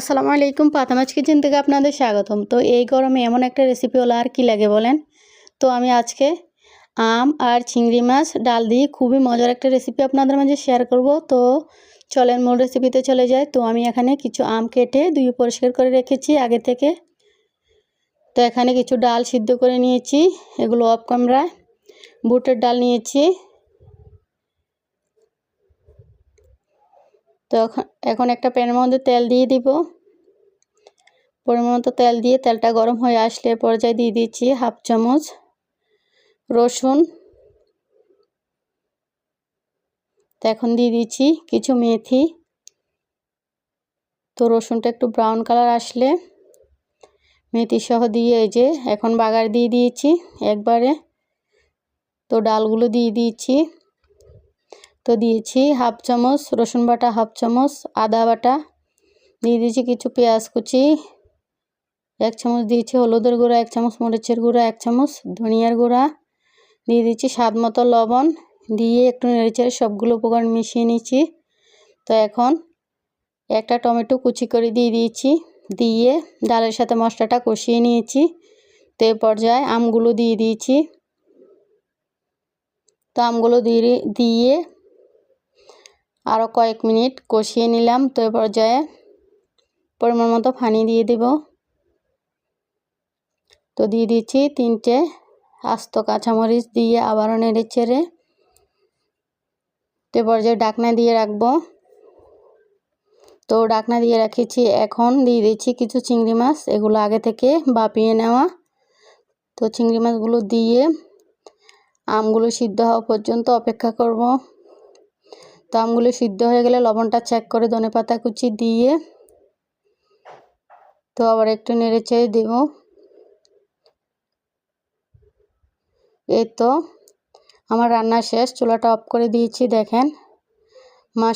আসসালামু আলাইকুম পাতামাছ কিচেন থেকে আপনাদের স্বাগতম। তো এই গরমে এমন একটা রেসিপি হলো আর কি লাগে বলেন? তো আমি আজকে আম আর চিংড়ি মাছ, ডাল দিয়ে খুবই মজার একটা রেসিপি আপনাদের মাঝে শেয়ার করব। তো চলেন মূল রেসিপিতে চলে যায় তো আমি এখানে কিছু আম কেটে ধুয়ে পরিষ্কার করে রেখেছি আগে থেকে। তো এখানে কিছু ডাল সিদ্ধ করে নিয়েছি, এগুলো অফ ক্যামেরায়। বুটের ডাল নিয়েছি তো এখন একটা প্যানের মধ্যে তেল দিয়ে দিব। পরিমাণ মতো তেল দিয়ে তেলটা গরম হয়ে আসলে পর্যায়ে দিয়ে দিচ্ছি হাফ চামচ রসুন। তো এখন দিয়ে দিচ্ছি কিছু মেথি। তো রসুনটা একটু ব্রাউন কালার আসলে মেথি সহ দিয়ে এই যে এখন বাগার দিয়ে দিয়েছি একবারে। তো ডালগুলো দিয়ে দিয়েছি তো দিয়েছি হাফ চামচ, রসুন বাটা হাফ চামচ, আদা বাটা, দিয়ে দিয়েছি কিছু পেঁয়াজ কুচি, এক চামচ দিয়েছি হলুদের গুঁড়া, এক চামচ মরিচের গুঁড়া, এক চামচ ধনিয়ার গুঁড়া, দিয়ে দিয়েছি স্বাদ মতো লবণ, দিয়ে একটু নেড়েচেড়ে সবগুলো উপকরণ মিশিয়ে নিয়েছি। তো এখন একটা টমেটো কুচি করে দিয়ে দিয়েছি, দিয়ে ডালের সাথে মশলাটা কষিয়ে নিয়েছি। তো এই পর্যায়ে আমগুলো দিয়ে দিয়েছি। তো আমগুলো দিয়ে দিয়ে আরও কয়েক মিনিট কষিয়ে নিলাম। তো এ পর্যায়ে পরিমাণ মতো পানি দিয়ে দেব। তো দিয়ে দিচ্ছি তিনটে আস্ত কাঁচামরিচ দিয়ে আবারও নেড়ে চেড়ে। তো এ পর্যায়ে ডাকনা দিয়ে রাখব। তো ডাকনা দিয়ে রেখেছি। এখন দিয়ে দিচ্ছি কিছু চিংড়ি মাছ, এগুলো আগে থেকে বাপিয়ে নেওয়া। তো চিংড়ি মাছগুলো দিয়ে আমগুলো সিদ্ধ হওয়া পর্যন্ত অপেক্ষা করব। তো আমগুলো সিদ্ধ হয়ে গেলে লবণটা চেক করে ধনে পাতা কুচি দিয়ে তো আবার একটু নেড়ে চেড়ে দেব। এই তো, আমার রান্না শেষ, চুলাটা অফ করে দিয়েছি, দেখেন।